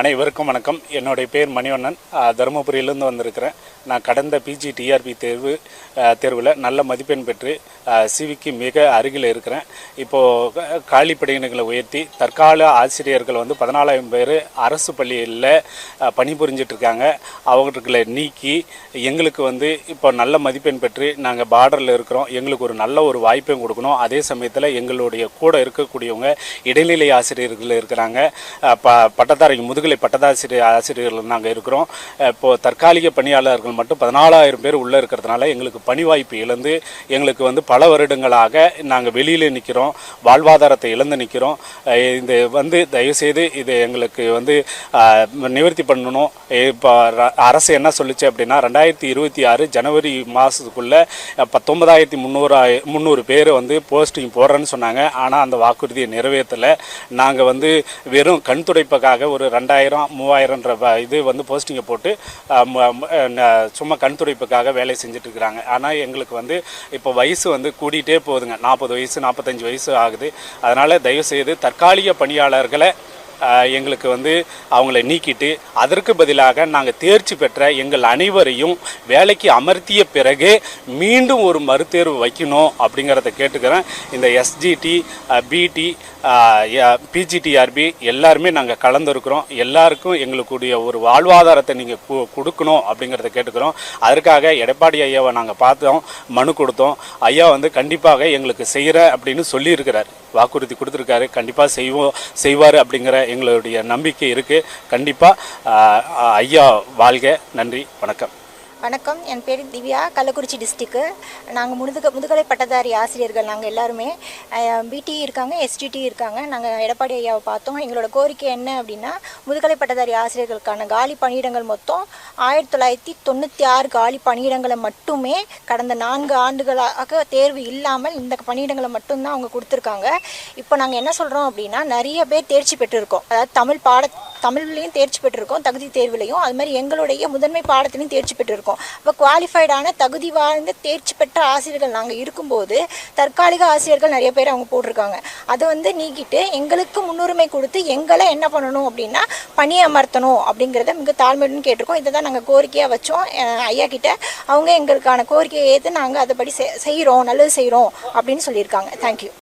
அனைவருக்கும் வணக்கம். என்னுடைய பேர் மணிவண்ணன். தருமபுரியிலேருந்து வந்திருக்கிறேன். நான் கடந்த பிஜி டிஆர்பி தேர்வு தேர்வில் நல்ல மதிப்பெண் பெற்று சிவிக்கு மிக அருகில் இருக்கிறேன். இப்போது காலிப்படையினர்களை உயர்த்தி தற்கால ஆசிரியர்கள் வந்து பதினாலாயிரம் பேர் அரசு பள்ளியில் பணிபுரிஞ்சிட்ருக்காங்க அவர்களை இருக்காங்க. நீக்கி எங்களுக்கு வந்து இப்போ நல்ல மதிப்பெண் பெற்று நாங்கள் பார்டரில் இருக்கிறோம். எங்களுக்கு ஒரு நல்ல ஒரு வாய்ப்பையும் கொடுக்கணும். அதே சமயத்தில் எங்களுடைய கூட இருக்கக்கூடியவங்க இடைநிலை ஆசிரியர்கள் இருக்கிறாங்க. ப பட்டதாரி முதுநிலை பட்டதாசிரியர் ஆசிரியர்கள் நாங்கள் இருக்கிறோம். இப்போது இப்போ தற்காலிக பணியாளர்கள் மட்டும் பதினாலாயிரம் பேர் உள்ளே இருக்கிறதுனால எங்களுக்கு பணி வாய்ப்பு இழந்து எங்களுக்கு வந்து பல வருடங்களாக நாங்கள் வெளியில் நிற்கிறோம் வாழ்வாதாரத்தை இழந்து நிற்கிறோம் இது இந்த வந்து தயவுசெய்து இது எங்களுக்கு வந்து நிவர்த்தி பண்ணணும். இப்போ அரசு என்ன சொல்லிச்சு அப்படின்னா ரெண்டாயிரத்தி இருபத்தி ஆறு ஜனவரி மாதத்துக்குள்ளே பத்தொன்பதாயிரத்தி முந்நூறு முந்நூறு பேர் வந்து போஸ்டிங் போடுறேன்னு சொன்னாங்க. ஆனால் அந்த வாக்குறுதியை நிறைவேற்றலை. நாங்கள் வந்து வெறும் கண் துடைப்புக்காக ஒரு ரெண்டாயிரம் மூவாயிரம்ன்ற வ- இது வந்து போஸ்டிங்கை போட்டு சும்மா கண் துடைப்புக்காக வேலை செஞ்சுட்டு இருக்கிறாங்க ஆனால் எங்களுக்கு வந்து இப்போ வயசு வந்து கூடிட்டே போகுதுங்க. நாற்பது வயசு நாற்பத்தஞ்சு வயசு ஆகுது. அதனால் தயவுசெய்து தற்காலிக பணியாளர்களை எங்களுக்கு வந்து அவங்கள நீக்கிட்டு அதற்கு பதிலாக நாங்கள் தேர்ச்சி பெற்ற எங்கள் அனைவரையும் வேலைக்கு அமர்த்திய பிறகு மீண்டும் ஒரு மறுதேர்வு வைக்கணும் அப்படிங்கிறத கேட்டுக்கிறேன். இந்த எஸ்ஜிடி பிடி பிஜிடிஆர்பி எல்லாருமே நாங்கள் கலந்துருக்கிறோம். எல்லாருக்கும் எங்களுக்குடைய ஒரு வாழ்வாதாரத்தை நீங்கள் கொடுக்கணும் அப்படிங்கிறத கேட்டுக்கிறோம். அதற்காக எடப்பாடி ஐயாவை நாங்கள் பார்த்தோம் மனு கொடுத்தோம். ஐயா வந்து கண்டிப்பாக எங்களுக்கு செய்கிற அப்படின்னு சொல்லியிருக்கிறார். வாக்குறுதி கொடுத்துருக்காரு. கண்டிப்பாக செய்வோம் செய்வார் அப்படிங்கிற எங்களுடைய நம்பிக்கை இருக்குது கண்டிப்பாக ஐயா வாழ்க. நன்றி வணக்கம். வணக்கம். என் பேர் திவ்யா கள்ளக்குறிச்சி டிஸ்ட்ரிக்கு நாங்கள் முதுக முதுகலை பட்டதாரி ஆசிரியர்கள் நாங்கள் எல்லாருமே. பிடி இருக்காங்க எஸ்டிடி இருக்காங்க. நாங்கள் எடப்பாடி ஐயாவை பார்த்தோம். எங்களோட கோரிக்கை என்ன அப்படின்னா முதுகலை பட்டதாரி ஆசிரியர்களுக்கான காலி பணியிடங்கள் மொத்தம் ஆயிரத்தி தொள்ளாயிரத்தி தொண்ணூற்றி ஆறு காலி பணியிடங்களை மட்டுமே கடந்த நான்கு ஆண்டுகளாக தேர்வு இல்லாமல் இந்த பணியிடங்களை மட்டும்தான் அவங்க கொடுத்துருக்காங்க. இப்போ நாங்கள் என்ன சொல்கிறோம் அப்படின்னா நிறைய பேர் தேர்ச்சி பெற்றிருக்கோம். அதாவது தமிழ் பாட தமிழ்லையும் தேர்ச்சி பெற்றிருக்கோம் தகுதி தேர்விலையும். அது மாதிரி எங்களுடைய முதன்மை பாடத்திலையும் தேர்ச்சி பெற்றிருக்கோம். இப்போ குவாலிஃபைடான தகுதி வாழ்ந்த தேர்ச்சி பெற்ற ஆசிரியர்கள் நாங்கள் இருக்கும்போது தற்காலிக ஆசிரியர்கள் நிறைய பேர் அவங்க போட்டிருக்காங்க. அதை வந்து நீக்கிட்டு எங்களுக்கு முன்னுரிமை கொடுத்து எங்களை என்ன பண்ணணும் அப்படின்னா பணி அமர்த்தணும் அப்படிங்கிறத மிக தாழ்மையுடன் கேட்டிருக்கோம். இதை தான் நாங்கள் கோரிக்கையாக வச்சோம். ஐயா கிட்ட அவங்க எங்களுக்கான கோரிக்கையை ஏற்று நாங்கள் அதைப்படி செ- செய்கிறோம் நல்லது செய்கிறோம் அப்படின்னு சொல்லியிருக்காங்க. தேங்க்யூ